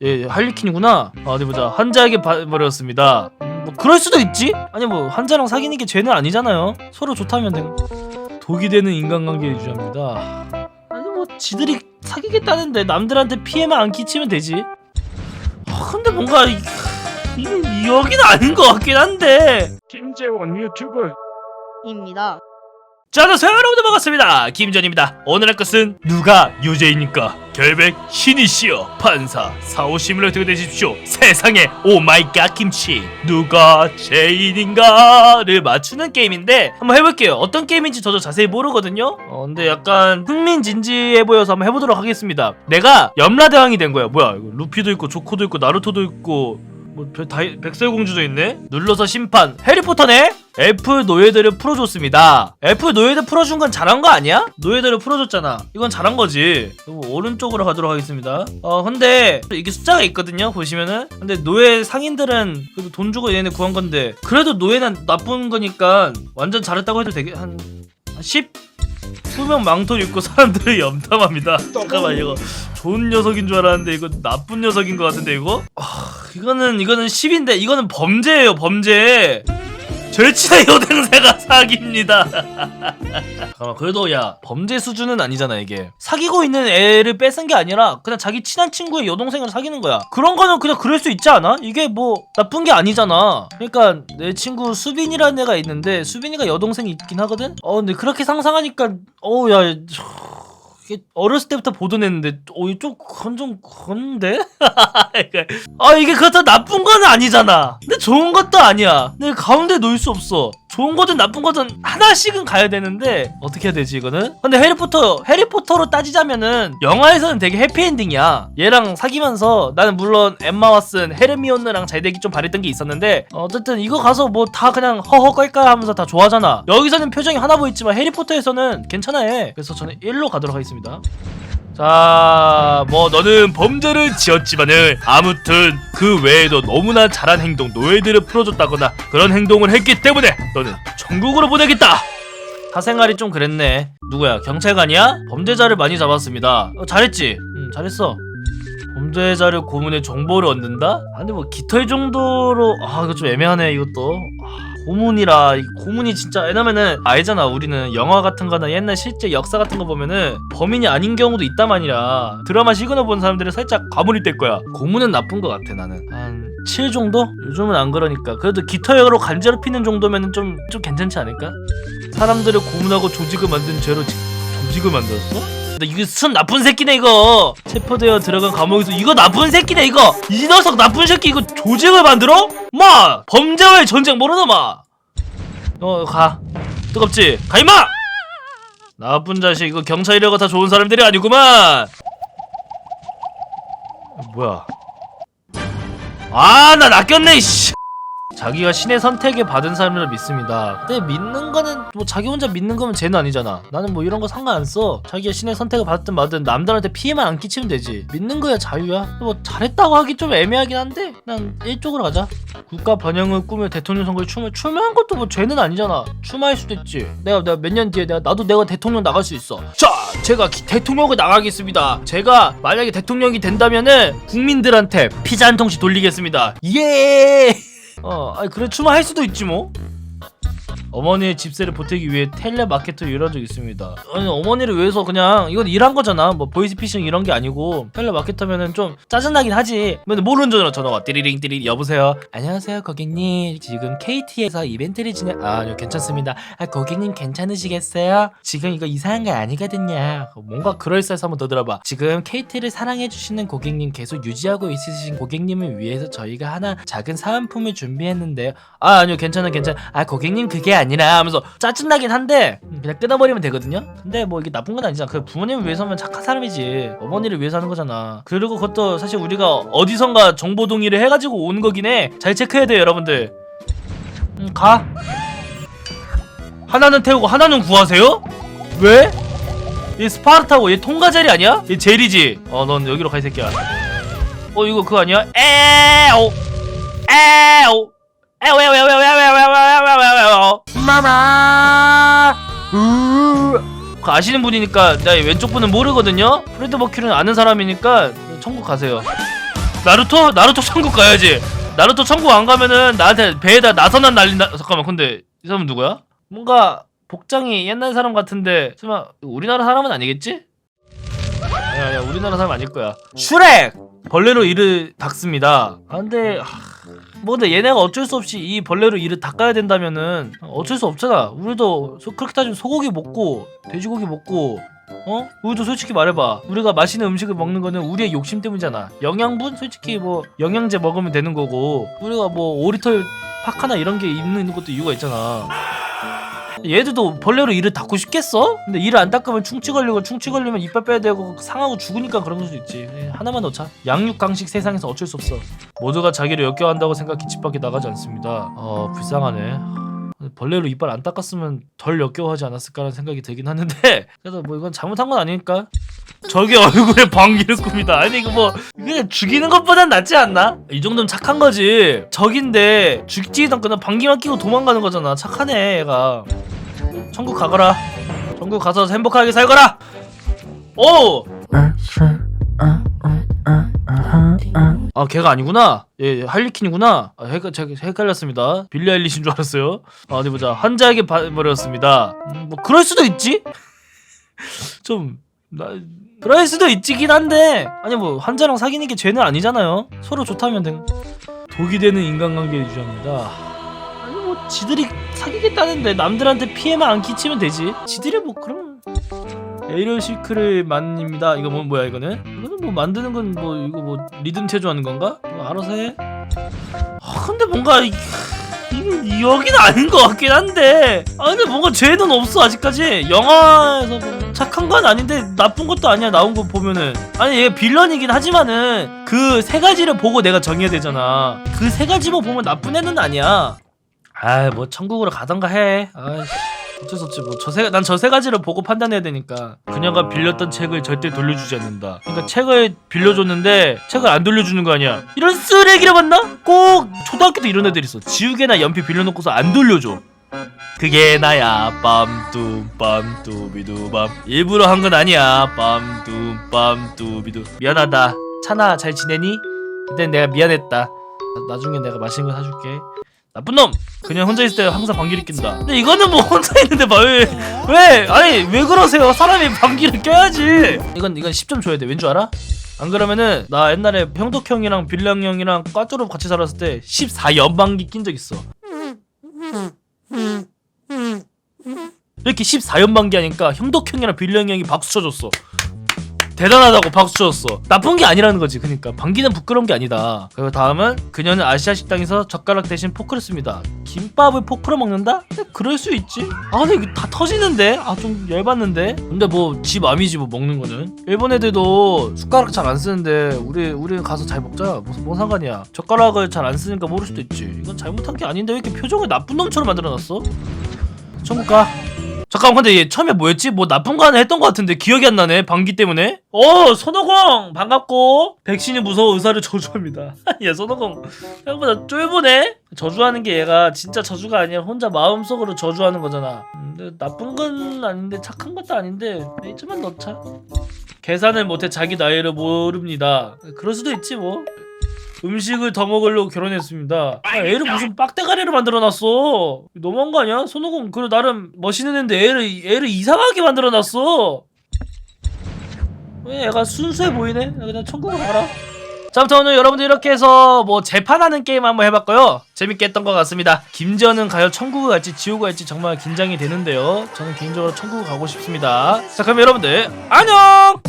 예, 할리퀸이구나. 아, 어디 보자. 한자에게 버렸습니다. 음, 뭐 그럴 수도 있지? 아니 뭐 한자랑 사귀는 게 죄는 아니잖아요. 서로 좋다면 되 독이 되는 인간관계 유지합니다. 아니 뭐 지들이 사귀겠다는데 남들한테 피해만 안 끼치면 되지. 아, 근데 뭔가 이, 이, 여기는 아닌 것 같긴 한데. 김재원 유튜브 입니다. 자, 안녕하세요 여러분들 반갑습니다. 김전입니다. 오늘 할 것은 누가 유죄입니까? 결백 신이시여 판사 사오심을 어떻게 되십시오. 세상에 오마이갓 김치 누가 죄인인가를 맞추는 게임인데 한번 해볼게요. 어떤 게임인지 저도 자세히 모르거든요. 어, 근데 약간 흥민진지해 보여서 한번 해보도록 하겠습니다. 내가 염라대왕이 된 거야. 뭐야 이거 루피도 있고 조코도 있고 나루토도 있고 뭐 백설공주도 있네. 눌러서 심판. 해리포터네. F 노예들을 풀어줬습니다. F 노예들 풀어준 건 잘한 거 아니야? 노예들을 풀어줬잖아. 이건 잘한 거지. 오른쪽으로 가도록 하겠습니다. 어 근데 이게 숫자가 있거든요. 보시면은. 근데 노예 상인들은 그래도 돈 주고 얘네 구한 건데 그래도 노예는 나쁜 거니까 완전 잘했다고 해도 되게 한 10? 수명 망토 입고 사람들을 염탐합니다. 잠깐만 이거 좋은 녀석인 줄 알았는데 이거 나쁜 녀석인 것 같은데 이거? 아, 이거는 이거는 10인데 이거는 범죄예요 범죄. 절친의 여동생가 사기입니다. 잠깐만 그래도 야 범죄 수준은 아니잖아 이게 사귀고 있는 애를 뺏은 게 아니라 그냥 자기 친한 친구의 여동생을 사귀는 거야 그런 거는 그냥 그럴 수 있지 않아? 이게 뭐 나쁜 게 아니잖아 그러니까 내 친구 수빈이라는 애가 있는데 수빈이가 여동생이 있긴 하거든? 어 근데 그렇게 상상하니까 어우야 이게 어렸을 때부터 보던 애인데 어 이쪽 그건 좀 그런데? 아 이게 그렇다 나쁜 건 아니잖아. 근데 좋은 것도 아니야. 근데 가운데 놓을 수 없어 좋은 거든 나쁜 거든 하나씩은 가야 되는데 어떻게 해야 되지 이거는? 근데 해리포터 해리포터로 따지자면은 영화에서는 되게 해피엔딩이야. 얘랑 사귀면서 나는 물론 엠마 왓슨 헤르미온느랑 잘 되기 좀 바랬던 게 있었는데 어쨌든 이거 가서 뭐 다 그냥 허허 깔깔 하면서 다 좋아하잖아. 여기서는 표정이 하나 보이지만 해리포터에서는 괜찮아 해. 그래서 저는 1로 가도록 하겠습니다 자, 뭐 너는 범죄를 지었지만은 아무튼 그 외에도 너무나 잘한 행동, 노예들을 풀어줬다거나 그런 행동을 했기 때문에 너는 천국으로 보내겠다. 사생활이 좀 그랬네. 누구야? 경찰관이야? 범죄자를 많이 잡았습니다. 어, 잘했지? 응, 잘했어. 범죄자를 고문해 정보를 얻는다? 아, 근데 뭐 깃털 정도로 아 이거 좀 애매하네 이것도. 아, 고문이라 이 고문이 진짜 왜냐면은 알잖아 우리는 영화 같은 거나 옛날 실제 역사 같은 거 보면은 범인이 아닌 경우도 있다만이라 드라마 시그널 본 사람들은 살짝 과몰입 될 거야 고문은 나쁜 것 같아 나는 한 7 정도? 요즘은 안 그러니까 그래도 깃털로 간지럽히는 정도면은 좀, 좀 괜찮지 않을까? 사람들을 고문하고 조직을 만든 죄로 지- 조직을 만들었어? 근데 이거 순 나쁜 새끼네 이거. 체포되어 들어간 감옥에서 이거 나쁜 새끼네 이거. 이 녀석 나쁜 새끼 이거 조직을 만들어? 마! 범죄와의 전쟁 모르나 마어가. 뜨겁지? 가 임마! 나쁜 자식 이거 경찰이라고 다 좋은 사람들이 아니구만. 뭐야? 아 나 낚였네 이씨 자기가 신의 선택에 받은 사람을 믿습니다. 근데 믿는 거는 뭐 자기 혼자 믿는 거면 죄는 아니잖아. 나는 뭐 이런 거 상관 안 써. 자기가 신의 선택을 받든 말든 남들한테 피해만 안 끼치면 되지. 믿는 거야 자유야. 뭐 잘했다고 하기 좀 애매하긴 한데 난 일쪽으로 가자. 국가 번영을 꾸며 대통령 선거에 출마 출마한 것도 뭐 죄는 아니잖아. 출마할 수도 있지. 내가 내가 몇 년 뒤에 내가 나도 내가 대통령 나갈 수 있어. 자, 제가 기- 대통령을 나가겠습니다. 제가 만약에 대통령이 된다면은 국민들한테 피자 한 통씩 돌리겠습니다. 예. 어, 아니 그래 출마할 수도 있지 뭐. 어머니의 집세를 보태기 위해 텔레마케터를 일한 적 있습니다. 아니 어머니를 위해서 그냥 이건 일한 거잖아. 뭐 보이스피싱 이런 게 아니고 텔레마케터면은 좀 짜증나긴 하지. 근데 모르는 전화가 띠리링 띠리 여보세요. 안녕하세요 고객님. 지금 KT에서 이벤트를 진행. 아 아니요 괜찮습니다. 아 고객님 괜찮으시겠어요? 지금 이거 이상한 거 아니거든요. 뭔가 그럴싸해서 한번 더 들어봐. 지금 KT를 사랑해주시는 고객님 계속 유지하고 있으신 고객님을 위해서 저희가 하나 작은 사은품을 준비했는데요. 아 아니요 괜찮아 괜찮아. 아 고객님 그게 아니라 하면서 짜증나긴 한데 그냥 끊어버리면 되거든요. 근데 뭐 이게 나쁜 건 아니잖아. 그 부모님을 위해서면 착한 사람이지. 어머니를 위해서 하는 거잖아. 그리고 그것도 사실 우리가 어디선가 정보 동의를 해가지고 오는 거긴 해. 잘 체크해야 돼요 여러분들. 음, 가. 하나는 태우고 하나는 구하세요? 왜? 얘 스파르타고 얘 통과 젤이 아니야? 얘 젤이지. 어, 넌 여기로 가 이 새끼야. 어, 이거 그거 아니야? 에오, 에오, 에오, 에오, 에오, 에오, 에오, 에오, 에오, 에오, 에오, 마마. 우. 그 아시는 분이니까 나 왼쪽 분은 모르거든요. 프레드 머큐리는 아는 사람이니까 천국 가세요. 나루토? 나루토 천국 가야지 나루토 천국 안 가면은 나한테 배에다 나선한 날린다 잠깐만 근데 이 사람은 누구야? 뭔가 복장이 옛날 사람 같은데 설마 우리나라 사람은 아니겠지? 아니야 우리나라 사람 아닐 거야 슈렉! 벌레로 이를 닦습니다 아 근데 하, 뭐 근데 얘네가 어쩔 수 없이 이 벌레로 이를 닦아야 된다면은 어쩔 수 없잖아. 우리도 소- 그렇게 따지면 소고기 먹고 돼지고기 먹고 어? 우리도 솔직히 말해봐. 우리가 맛있는 음식을 먹는 거는 우리의 욕심 때문이잖아. 영양분? 솔직히 뭐 영양제 먹으면 되는 거고. 우리가 뭐 오리털 팍 하나 이런 게 있는 것도 이유가 있잖아 얘들도 벌레로 이를 닦고 싶겠어? 근데 이를 안 닦으면 충치 걸리고 충치 걸리면 이빨 빼야 되고 상하고 죽으니까 그런 걸 수도 있지. 예, 하나만 넣자. 양육 강식 세상에서 어쩔 수 없어. 모두가 자기를 역겨한다고 생각해 집 밖에 나가지 않습니다. 어 불쌍하네. 벌레로 이빨 안 닦았으면 덜 역겨워하지 않았을까라는 생각이 들긴 하는데. 그래도 뭐 이건 잘못한 건 아니니까. 저게 얼굴에 방귀를 꿉니다. 아니 이거 뭐 그냥 죽이는 것보단 낫지 않나? 이 정도면 착한 거지. 적인데 죽지도 그냥 방귀만 끼고 도망가는 거잖아. 착하네 얘가 천국 가거라. 천국 가서 행복하게 살거라. 오! 아 걔가 아니구나. 예, 예 할리퀸이구나. 아, 헷갈, 제가 헷갈렸습니다. 빌리 아일리신 줄 알았어요. 아 어디 보자. 환자에게 버렸습니다. 음, 뭐 그럴 수도 있지? 좀 나, 그럴 수도 있지긴 한데. 아니 뭐 환자랑 사귀는 게 죄는 아니잖아요. 서로 좋다면 된 독이 되는 인간관계 유지합니다 지들이 사귀겠다는데 남들한테 피해만 안 끼치면 되지. 지들이 뭐 그럼 에이리얼 시크를 만입니다. 이거 뭐 뭐야 이거는? 이거는 뭐 만드는 건 뭐 이거 뭐 리듬 체조하는 건가? 뭐 알아서 해. 아, 근데 뭔가 이, 이, 여기는 아닌 것 같긴 한데. 아 근데 뭔가 죄는 없어 아직까지. 영화에서 뭐 착한 건 아닌데 나쁜 것도 아니야 나온 거 보면은. 아니 얘 빌런이긴 하지만은 그 세 가지를 보고 내가 정해야 되잖아. 그 세 가지만 보면 나쁜 애는 아니야 아 뭐 천국으로 가던가 해. 아이씨 어쩔 수 없지. 뭐 저세난 저 세 가지를 보고 판단해야 되니까. 그녀가 빌렸던 책을 절대 돌려주지 않는다. 그러니까 책을 빌려줬는데 책을 안 돌려주는 거 아니야. 이런 쓰레기를 봤나? 꼭 초등학교 때 이런 애들 있어. 지우개나 연필 빌려놓고서 안 돌려줘. 그게 나야. 빰뚜 빰뚜비두밤. 일부러 한 건 아니야. 빰뚜 빰뚜비두. 미안하다. 찬아 잘 지내니? 그땐 내가 미안했다. 나- 나중에 내가 맛있는 거 사줄게 나쁜 놈! 그냥 혼자 있을 때 항상 방귀를 낀다. 근데 이거는 뭐 혼자 있는데 왜, 왜? 아니 왜 그러세요? 사람이 방귀를 껴야지. 이건 이건 10점 줘야 돼 왠 줄 알아? 안 그러면은 나 옛날에 형덕 형이랑 빌랑 형이랑 과조로 같이 살았을 때 14연방기 낀 적 있어. 이렇게 14연방기 하니까 형덕 형이랑 빌랑 형이 박수 쳐줬어 대단하다고 박수 쳐줬어. 나쁜 게 아니라는 거지. 그니까 방귀는 부끄러운 게 아니다. 그리고 다음은 그녀는 아시아 식당에서 젓가락 대신 포크를 씁니다. 김밥을 포크로 먹는다? 근데 그럴 수 있지. 아 근데 이거 다 터지는데? 아 좀 열받는데? 근데 뭐집 암이지 뭐 먹는 거는? 일본 애들도 숟가락 잘 안 쓰는데 우리 우리 가서 잘 먹자. 무슨 뭔 상관이야. 젓가락을 잘 안 쓰니까 모를 수도 있지. 이건 잘못한 게 아닌데 왜 이렇게 표정을 나쁜 놈처럼 만들어놨어? 천국 가 잠깐 근데 얘 처음에 뭐였지? 뭐 나쁜 거 하나 했던 거 같은데 기억이 안 나네 방귀 때문에? 어 손오공 반갑고. 백신이 무서워 의사를 저주합니다. 야 손오공 생각보다 쫄보네? 저주하는 게 얘가 진짜 저주가 아니라 혼자 마음속으로 저주하는 거잖아. 음, 근데 나쁜 건 아닌데 착한 것도 아닌데 이쯤만 넣자. 계산을 못해 자기 나이를 모릅니다. 그럴 수도 있지 뭐 음식을 더 먹으려고 결혼했습니다. 아, 애를 무슨 빡대가리를 만들어놨어. 너무한 거 아니야? 손오공 그래 나름 멋있는 애인데 애를 애를 이상하게 만들어놨어. 왜 애가 순수해 보이네? 나 그냥 천국으로 가라. 자, 아무튼 오늘 여러분들 이렇게 해서 뭐 재판하는 게임 한번 해봤고요. 재밌게 했던 것 같습니다. 김지현은 과연 천국을 갈지 지옥을 갈지 정말 긴장이 되는데요. 저는 개인적으로 천국을 가고 싶습니다. 자, 그럼 여러분들 안녕!